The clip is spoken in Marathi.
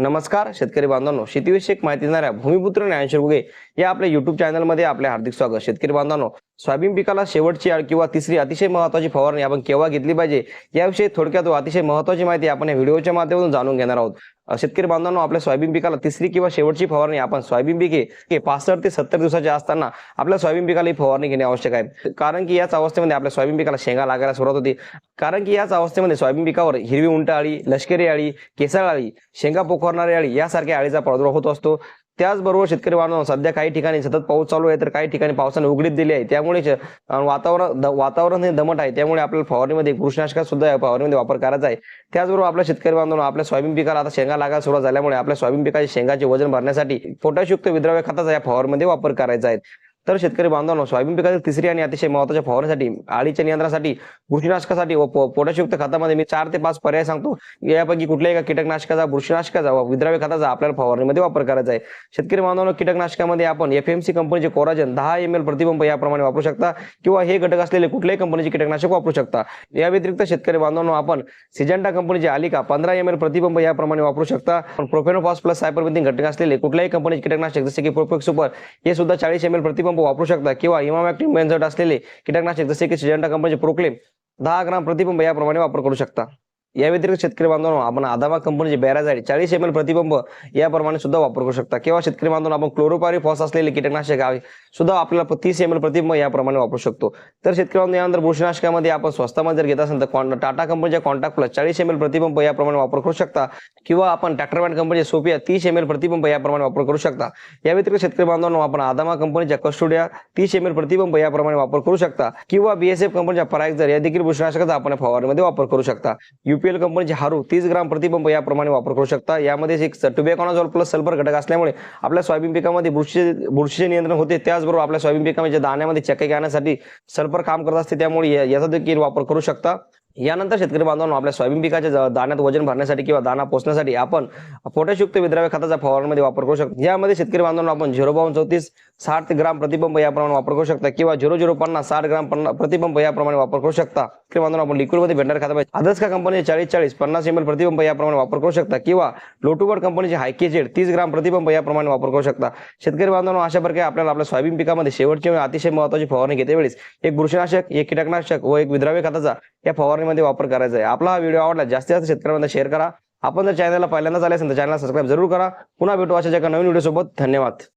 नमस्कार शेतकरी बांधवांनो. शेतीविषयक माहिती देणाऱ्या भूमिपुत्र ज्ञानेश्वर गुगे या आपल्या युट्यूब चॅनलमध्ये आपले हार्दिक स्वागत. शेतकरी बांधवांनो सोयाबीन पिकाला शेवटची किंवा तिसरी अतिशय महत्वाची फवारणी आपण केव्हा घेतली पाहिजे? याविषयी थोडक्यात व अतिशय महत्वाची माहिती आपण या व्हिडिओच्या माध्यमातून जाणून घेणार आहोत. शेतकरी बांधवांनो आपल्या सोयाबीन पिकाला तिसरी किंवा शेवटची फवारणी आपण सोयाबीन पिके हे पासष्ट ते सत्तर दिवसाचे असताना आपल्या सोयाबीन पिकाला ही फवारणी घेणे आवश्यक आहे. कारण की याच अवस्थेमध्ये आपल्या सोयाबीन पिकाला शेंगा लागायला सुरुवात होती. कारण की याच अवस्थेमध्ये सोयाबीन पिकावर हिरवी उंट अळी लष्करी अळी केसाळ अळी शेंगा पोखरणारी अळी यासारख्या अळीचा प्रादुर्भाव होत असतो. त्याचबरोबर शेतकरी बांधव सध्या काही ठिकाणी सतत पाऊस चालू आहे तर काही ठिकाणी पावसाने उघडीत दिली आहे. त्यामुळे वातावरण वातावरण हे दमट आहे. त्यामुळे आपल्याला फवारणीमध्ये बुरशीनाशका सुद्धा या फवारणीमध्ये वापर करायचा आहे. त्याचबरोबर आपल्या शेतकरी बांधवांनो आपल्या सोयाबीन पिकाला आता शेंगा लागायला सुरुवात झाल्यामुळे आपल्या सोयाबीन पिकाचे शेंगाचे वजन भरण्यासाठी पोटॅशयुक्त विद्राव्य खताचा या फवारणीमध्ये वापर करायचा आहे. तर शेतकरी बांधवांनो सोयाबीन पिकातील तिसरी आणि अतिशय महत्त्वाच्या फवारणीसाठी आळीच्या नियंत्रणासाठी बुरशीनाशकासाठी व पोटॅशयुक्त खतामध्ये मी चार ते पाच पर्याय सांगतो. यापैकी कुठल्याही एका कीटकनाशकाचा बुरशीनाशकाचा व विद्राव्य खताचा आपल्याला फवारणीमध्ये वापर करायचा आहे. शेतकरी बांधवांनो कीटकनाशकामध्ये आपण एफएमसी कंपनीचे कोराजन दहा एम एल प्रतिबंब याप्रमाणे वापरू शकता किंवा हे घटक असलेले कुठल्याही कंपनीचे कीटकनाशक वापरू शकता. या व्यतिरिक्त शेतकरी बांधवांनो आपण सिजंटा कंपनीचे आलिका पंधरा एम एल प्रतिबंब याप्रमाणे वापरू शकता. प्रोफेनोफॉस प्लस सायपरमिथिन घटक असलेले कुठल्याही कंपनीचे कीटकनाशक जसे की प्रोफेक्स सुपर हे सुद्धा चाळीस एम एल प्रतिबंब वापरू शकता. किंवा इमामॅक्टिव्ह बेन्झोट असलेले कीटकनाशक जसे की सिजंटा कंपनीचे प्रोक्लेम दहा ग्राम प्रतिबंब याप्रमाणे वापर करू शकता. या व्यतिरिक्त शेतकरी बांधवांना आपण आदामा कंपनीचे बॅराझाईड चाळीस एम एल प्रतिबंब याप्रमाणे सुद्धा वापर करू शकता. किंवा शेतकरी बांधवांना आपण क्लोरोपारी फॉस असलेले कीटकनाशक आहे सुद्धा आपल्याला तीस एम एल प्रतिबंब याप्रमाणे वापरू शकतो. तर शेतकरी बांधव यानंतर बुरशीनाशकामध्ये आपण स्वस्तामध्ये जर घेत असेल तर कॉन- टाटा कंपनीच्या कॉन्टॅक्ट प्लस चाळीस एम एल प्रतिबंब याप्रमाणे वापर करू शकता. किंवा आपण ट्रॅक्टर बँड कंपनीचे सोपिया तीस एम एल प्रतिबंब याप्रमाणे वापर करू शकता. या व्यतिरिक्त शेतकरी बांधवांना आपण आदामा कंपनीच्या कस्टोडिया तीस एम एल प्रतिबंब याप्रमाणे वापर करू शकता. किंवा बीएसएफ कंपनीच्या परागजर या देखील बुरशीनाशकाचा आपण फवारणीमध्ये वापर करू शकता. युपीएल कंपनीचे हारू तीस ग्राम प्रतिबंब याप्रमाणे वापर करू शकता. यामध्ये एक टुबेकॉनाझॉल प्लस सल्फर घटक असल्यामुळे आपल्या सोयाबीन पिकामध्ये बुरशी बुरशीचे नियंत्रण होते. त्याचबरोबर आपल्या सोयाबीन पिकामध्ये दाण्यामध्ये चक्के आणण्यासाठी सल्फर काम करत असते त्यामुळे याचा देखील वापर करू शकता. यानंतर शेतकरी बांधवांनो आपल्या सोयाबीन पिकाच्या दाण्यात वजन भरण्यासाठी किंवा दाना पोचण्यासाठी आपण पोटॅशयुक्त विद्राव्य खताचा फवारणमध्ये वापर करू शकतो. यामध्ये शेतकरी बांधवांना आपण झिरो बावन चौतीस साठ ग्राम प्रतिबंब याप्रमाणे वापर करू शकता किंवा झिरो झिरो पन्नास साठ ग्राम पन्ना प्रतिबंब याप्रमाणे वापर करू शकता. शेतकरी बांधवांना आपण लिक्विडमध्ये भेटणार खाता पाहिजे. आदर्श का कंपनीचे चाळीस चाळीस पन्नास एम एल प्रतिपंप याप्रमाणे वापर करू शकता किंवा लोटूबर्ड कंपनीचे हायकेजेड तीस ग्राम प्रतिबंब याप्रमाणे वापर करू शकता. शेतकरी बांधवांना अशा प्रकारे आपल्याला आपल्या सोयाबीन पिकामध्ये शेवटची अतिशय महत्वाची फवारणी घेते वेळेस एक बुरशीनाशक एक कीटकनाशक व एक विद्राव्य खताचा या फवारणीमध्ये वापर करायचा आहे. आपला हा व्हिडिओ आवडला जास्तीत जास्त शेतकऱ्यांमध्ये शेअर करा. आपण जर चॅनलला पहिल्यांदाच आले असेल तर चॅनलला सबस्क्राईब जरूर करा. पुन्हा भेटू अशाच एका नवीन व्हिडिओसोबत धन्यवाद.